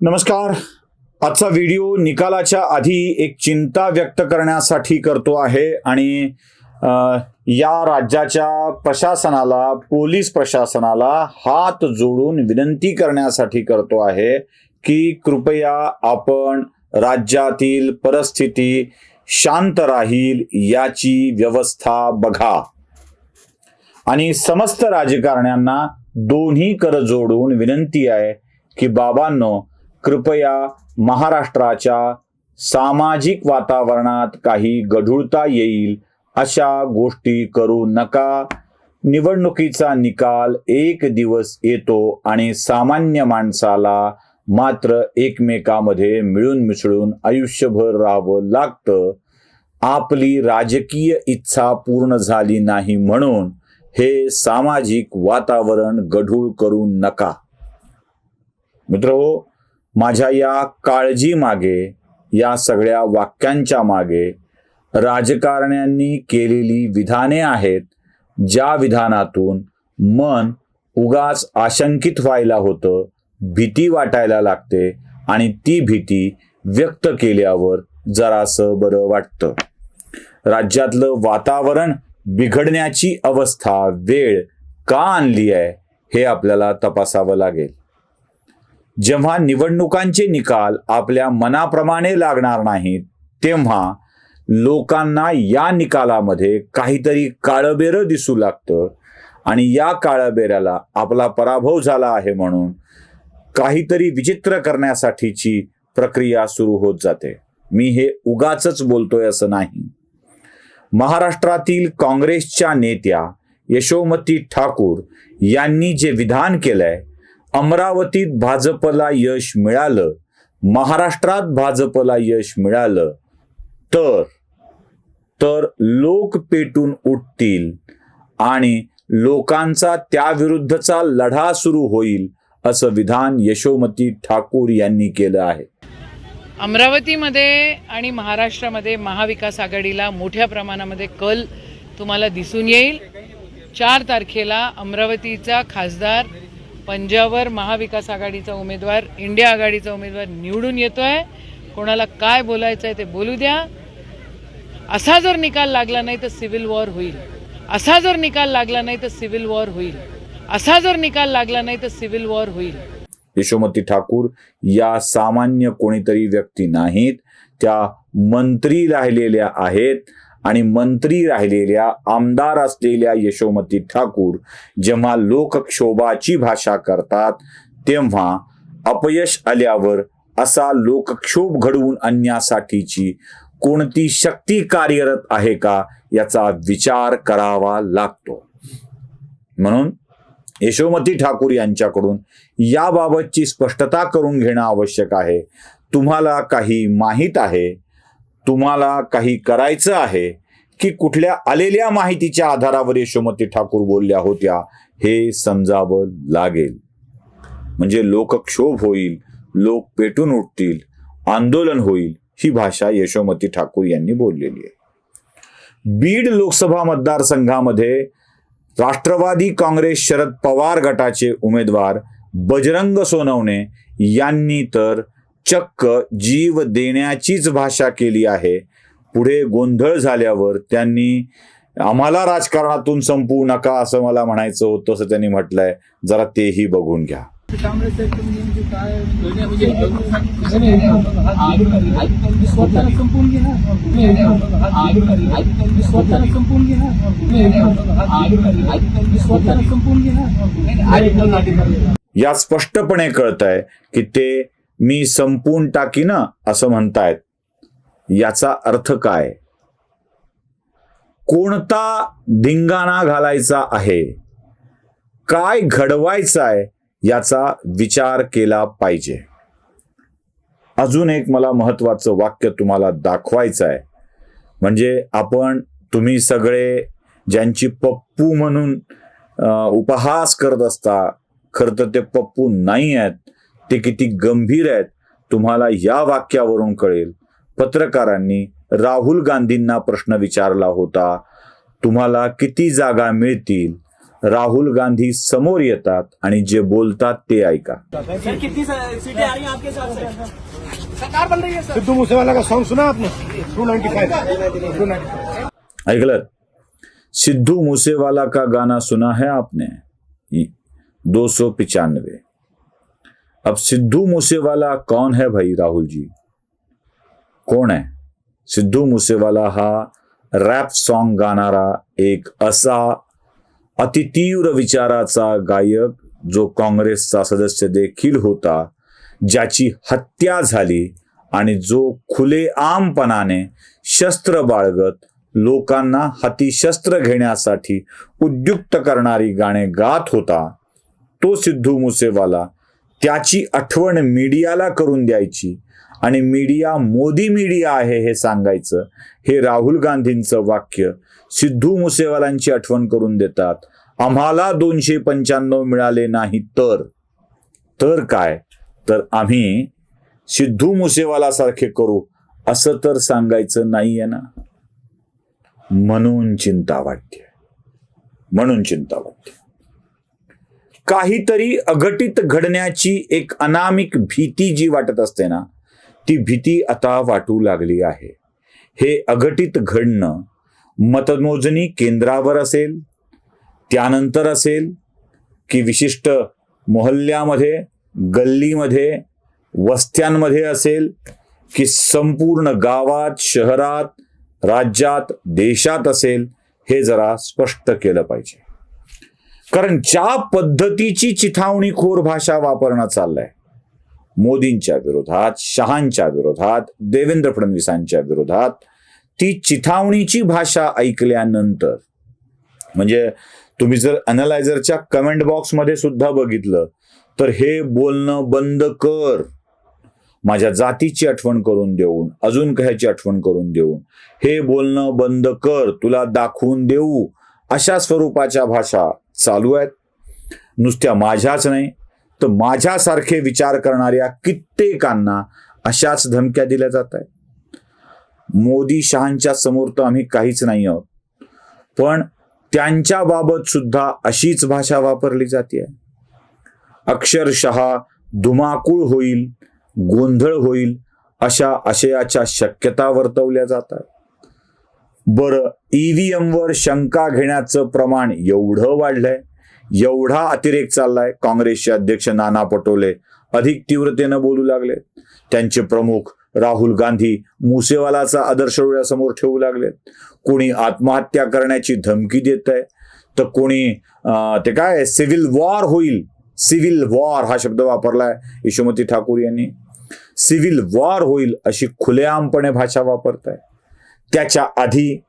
नमस्कार. आजचा व्हिडिओ निकालाच्या आधी एक चिंता व्यक्त करण्यासाठी करतो आहे आणि या राज्याच्या प्रशासनाला पोलीस प्रशासनाला हात जोडून विनंती करण्यासाठी करतो आहे की कृपया आपण राज्यातील परिस्थिती शांत राहील याची व्यवस्था बघा. आणि समस्त राजकारण्यांना दोन्ही कर जोडून विनंती आहे की बाबांनो कृपया महाराष्ट्राच्या सामाजिक वातावरणात काही गढूळता येईल अशा गोष्टी करू नका. निवडणुकीचा निकाल एक दिवस येतो आणि सामान्य माणसाला मात्र एकमेकामध्ये मिळून मिसळून आयुष्यभर राहावं लागतं. आपली राजकीय इच्छा पूर्ण झाली नाही म्हणून हे सामाजिक वातावरण गढूळ करू नका. मित्र माझ्या या काळजी मागे या सगळ्या वाक्यांच्या मागे राजकारण्यांनी केलेली विधाने आहेत ज्या विधानातून मन उगाच आशंकित व्हायला होतं भीती वाटायला लागते आणि ती भीती व्यक्त केल्यावर जरासं बरं वाटतं. राज्यातलं वातावरण बिघडण्याची अवस्था वेळ का आणली आहे हे आपल्याला तपासावं लागेल. जेव्हा निवडणुकांचे निकाल आपल्या मनाप्रमाणे लागणार नाहीत तेव्हा लोकांना या निकालामध्ये काहीतरी काळबेरं दिसू लागतं आणि या काळबेऱ्याला आपला पराभव झाला आहे म्हणून काहीतरी विचित्र करण्यासाठीची प्रक्रिया सुरू होत जाते. मी हे उगाच बोलतोय असं नाही. महाराष्ट्रातील काँग्रेसच्या नेत्या यशोमती ठाकूर यांनी जे विधान केलंय अमरावतीत भाजपला यश मिळालं महाराष्ट्रात भाजपला यश मिळालं तर तर लोक पेटून उठतील आणि लोकांचा त्याविरुद्धचा लढा सुरू होईल असं विधान यशोमती ठाकूर यांनी केलं आहे. अमरावतीमध्ये आणि महाराष्ट्रामध्ये महाविकास आघाडीला मोठ्या प्रमाणामध्ये कल तुम्हाला दिसून येईल. चार तारखेला अमरावतीचा खासदार पंजावर महाविकास आघाडीचा उमेदवार इंडिया आघाडीचा उमेदवार निवडून येतोय. कोणाला काय बोलायचं आहे ते बोलू द्या. असा जर निकाल लागला नाही तर सिव्हिल वॉर होईल. असा जर निकाल लागला नाही तर सिव्हिल वॉर होईल. असा जर निकाल लागला नाही तर सिव्हिल वॉर होईल. यशोमती ठाकूर या सामान्य कोणीतरी व्यक्ती नाहीत. त्या मंत्री राहिलेल्या आहेत. आणि मंत्री राहिलेल्या आमदार असलेल्या यशोमती ठाकूर जेव्हा लोकक्षोभाची भाषा करतात तेव्हा अपयश आल्यावर असा लोकक्षोभ घडवून आणण्यासाठीची कोणती शक्ती कार्यरत आहे का याचा विचार करावा लागतो. म्हणून यशोमती ठाकूर यांच्याकडून याबाबतची स्पष्टता करून घेणं आवश्यक आहे. तुम्हाला काही माहीत आहे? तुम्हाला काही करायचं आहे की कुठल्या आलेल्या माहितीच्या आधारावर यशोमती ठाकूर बोलल्या होत्या हे समजावं लागेल. म्हणजे लोकक्षोभ होईल लोक पेटून उठतील आंदोलन होईल ही भाषा यशोमती ठाकूर यांनी बोललेली आहे. बीड लोकसभा मतदारसंघामध्ये राष्ट्रवादी काँग्रेस शरद पवार गटाचे उमेदवार बजरंग सोनवणे यांनी तर चक्क जीव देण्याचीच भाषा केली आहे. पुढे गोंधळ झाल्यावर त्यांनी आम्हाला राजकारणातून संपवू नका असं मला म्हणायचं होतं असं त्यांनी म्हटलंय. जरा तेही बघून घ्या. या स्पष्टपणे कळत आहे की ते मी संपून टाकीन असं म्हणतायत. याचा अर्थ काय? कोणता धिंगाणा घालायचा आहे? काय घडवायचं आहे याचा विचार केला पाहिजे. अजून एक मला महत्वाचं वाक्य तुम्हाला दाखवायचं आहे म्हणजे आपण तुम्ही सगळे ज्यांची पप्पू म्हणून उपहास करत असता खरं तर ते पप्पू नाही आहेत ते किती गंभीर आहेत तुम्हाला या वाक्यावरून कळेल. पत्रकारांनी राहुल गांधींना प्रश्न विचारला होता तुम्हाला किती जागा मिळतील? राहुल गांधी समोर येतात आणि जे बोलतात ते ऐका. सर कितनी स- सीटें आ रही हैं आपके हिसाब से? सरकार बन रही है सर। सिद्धू मूसेवाला का सॉन्ग सुना आपने? Two ninety five two ninety ऐकलं सिद्धू मूसेवाला का गाना सुना है आपने? दो सौ पिचानवे। अब सिद्धू मूसेवाला कौन है भाई राहुल जी? कोण आहे सिद्धू मूसेवाला हा रॅप सॉन्ग गाणारा एक असा अतितीव्र विचाराचा गायक जो काँग्रेसचा सदस्य देखील होता ज्याची हत्या झाली आणि जो खुलेआमपणाने शस्त्र बाळगत लोकांना हाती शस्त्र घेण्यासाठी उद्युक्त करणारी गाणे गात होता तो सिद्धू मुसेवाला त्याची आठवण मीडियाला करून द्यायची. आणि मीडिया मोदी मीडिया आहे हे सांगायचं. हे राहुल गांधींचं वाक्य. सिद्धू मुसेवालांची आठवण करून देतात. आम्हाला दोनशे पंच्याण्णव मिळाले नाही तर. तर काय? तर आम्ही सिद्धू मुसेवाला सारखे करू असं तर सांगायचं नाहीये ना? म्हणून चिंता वाटते. म्हणून चिंता वाटते. काहीतरी अघटित घडण्याची एक अनामिक भीती जी वाटत असते ना ती भीती आता वाटू लागली आहे. हे अघटित घडणं मतमोजणी केंद्रावर असेल त्यानंतर असेल की विशिष्ट मोहल्ल्यामध्ये गल्लीमध्ये वस्त्यांमध्ये असेल की संपूर्ण गावात शहरात राज्यात देशात असेल हे जरा स्पष्ट केलं पाहिजे. कारण ज्या पद्धतीची चिथावणीखोर भाषा वापरणं चाललंय मोदींच्या विरोधात शहांच्या विरोधात देवेंद्र फडणवीसांच्या विरोधात ती चिथावणीची भाषा ऐकल्यानंतर म्हणजे तुम्ही जर अनालायझरच्या कमेंट बॉक्समध्ये सुद्धा बघितलं तर हे बोलणं बंद कर. माझ्या जातीची आठवण करून देऊन अजून कशाची आठवण करून देऊन हे बोलणं बंद कर तुला दाखवून देऊ अशा स्वरूपाच्या भाषा चालू आहेत. नुसत्या माझ्याच नाही तर माझ्यासारखे विचार करणाऱ्या कित्येकांना अशाच धमक्या दिल्या जात आहेत. मोदी शहांच्या समोर तर आम्ही काहीच नाही आहोत. पण त्यांच्याबाबत सुद्धा अशीच भाषा वापरली जाते. अक्षरशः धुमाकूळ होईल गोंधळ होईल अशा आशयाच्या शक्यता वर्तवल्या जातात. बरं ईव्हीएम वर शंका घेण्याचं प्रमाण एवढं वाढलंय एवढा अतिरेक चाललाय. काँग्रेसचे अध्यक्ष नाना पटोले अधिक तीव्रतेनं बोलू लागले. त्यांचे प्रमुख राहुल गांधी मुसेवालाचा आदर्श डोळ्यासमोर ठेवू लागले. कोणी आत्महत्या करण्याची धमकी देत आहे तर कोणी ते काय सिव्हिल वॉर होईल. सिव्हिल वॉर हा शब्द वापरलाय यशोमती ठाकूर यांनी. सिव्हिल वॉर होईल अशी खुलेआमपणे भाषा वापरताय. त्याच्या आधी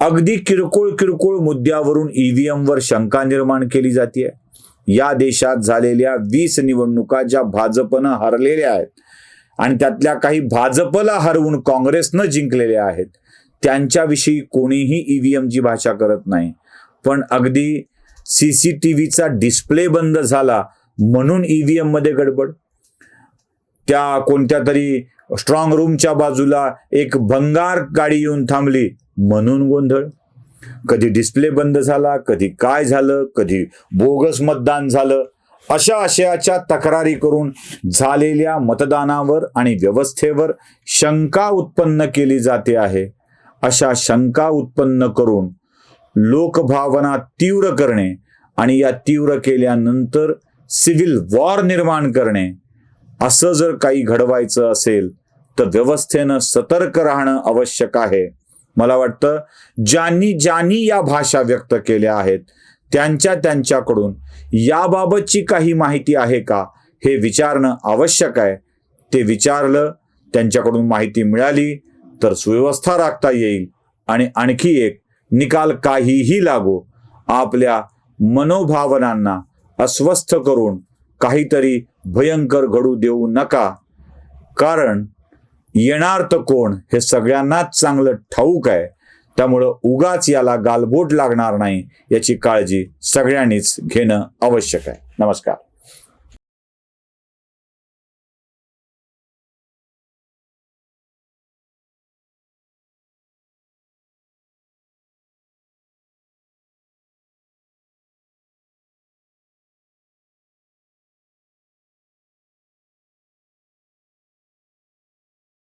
अगदी किरकोळ किरकोळ मुद्द्यावरून ईव्हीएमवर शंका निर्माण केली जाते या देशात झालेल्या वीस निवडणुका ज्या भाजपनं हरलेल्या आहेत आणि त्यातल्या काही भाजपला हरवून काँग्रेसनं जिंकलेल्या आहेत त्यांच्याविषयी कोणीही ईव्हीएमची भाषा करत नाही. पण अगदी सी सी टी व्हीचा डिस्प्ले बंद झाला म्हणून ईव्हीएममध्ये गडबड. त्या कोणत्या तरी स्ट्रॉंग रूमच्या बाजूला एक भंगार गाडी येऊन थांबली. म्हणून गोंधळ. कधी डिस्प्ले बंद झाला कधी काय झालं कधी बोगस मतदान झालं. अशा आशयाच्या तक्रारी करून झालेल्या मतदानावर आणि व्यवस्थेवर शंका उत्पन्न केली जाते आहे. अशा शंका उत्पन्न करून लोकभावना तीव्र करणे आणि या तीव्र केल्यानंतर सिव्हिल वॉर निर्माण करणे असं जर काही घडवायचं असेल तर व्यवस्थेनं सतर्क राहणं आवश्यक आहे. मला वाटतं ज्यांनी ज्यांनी या भाषा व्यक्त केल्या आहेत त्यांच्या त्यांच्याकडून याबाबतची काही माहिती आहे का हे विचारणं आवश्यक आहे. ते विचारलं त्यांच्याकडून माहिती मिळाली तर सुव्यवस्था राखता येईल आणि आणखी एक निकाल काहीही लागो आपल्या मनोभावनांना अस्वस्थ करून काहीतरी भयंकर घडू देऊ नका. कारण येणार तर कोण हे सगळ्यांनाच चांगलं ठाऊक आहे. त्यामुळं उगाच याला गालबोट लागणार नाही याची काळजी सगळ्यांनीच घेणं आवश्यक आहे. नमस्कार.